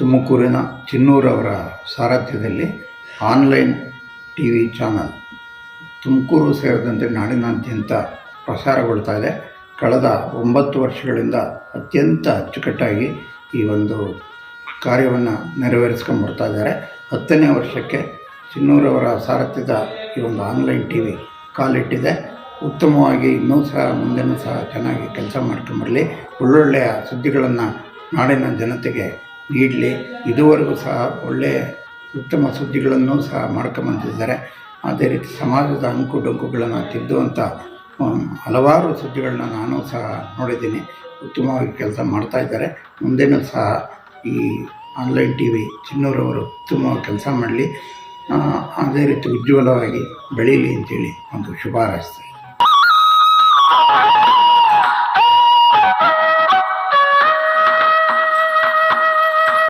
ತುಮಕೂರಿನ ಚಿನ್ನೂರವರ ಸಾರಥ್ಯದಲ್ಲಿ online T V channel Tumakuru ಸೇರಿದಂತೆ ನಾಡಿನಾದ್ಯಂತ ಪ್ರಸಾರಗೊಳ್ತಾ ಇದೆ. ಕಳೆದ ಒಂಬತ್ತು ವರ್ಷಗಳಿಂದ ಅತ್ಯಂತ ಅಚ್ಚುಕಟ್ಟಾಗಿ ಈ ಒಂದು ಕಾರ್ಯವನ್ನು ನೆರವೇರಿಸ್ಕೊಂಡು ಬರ್ತಾ ಇದ್ದಾರೆ. ಹತ್ತನೇ ವರ್ಷಕ್ಕೆ ಚಿನ್ನೂರವರ ಸಾರಥ್ಯದ ಈ ಒಂದು ಆನ್ಲೈನ್ ಟಿ ವಿ ಕಾಲಿಟ್ಟಿದೆ. ಉತ್ತಮವಾಗಿ ಇನ್ನೂ ಸಹ ಮುಂದೆನೂ ಸಹ ಚೆನ್ನಾಗಿ ಕೆಲಸ ಮಾಡ್ಕೊಂಬರಲಿ ಒಳ್ಳೊಳ್ಳೆಯ ಸುದ್ದಿಗಳನ್ನು ನಾಡಿನ ಜನತೆಗೆ ನೀಡಲಿ ಇದುವರೆಗೂ ಸಹ ಒಳ್ಳೆಯ ಉತ್ತಮ ಸುದ್ದಿಗಳನ್ನು ಸಹ ಮಾಡ್ಕೊಂಬಂದಿದ್ದಾರೆ. ಅದೇ ರೀತಿ ಸಮಾಜದ ಅಂಕು ಡೊಂಕುಗಳನ್ನು ತಿದ್ದುವಂಥ ಹಲವಾರು ಸುದ್ದಿಗಳನ್ನ ನಾನು ಸಹ ನೋಡಿದ್ದೀನಿ. ಉತ್ತಮವಾಗಿ ಕೆಲಸ ಮಾಡ್ತಾ ಇದ್ದಾರೆ. ಮುಂದೆನೂ ಸಹ ಈ ಆನ್ಲೈನ್ ಟಿ ವಿ ಚಿನ್ನೂರವರು ಉತ್ತಮವಾಗಿ ಕೆಲಸ ಮಾಡಲಿ. ಅದೇ ರೀತಿ ಉಜ್ವಲವಾಗಿ ಬೆಳೀಲಿ ಅಂತೇಳಿ ಒಂದು ಶುಭ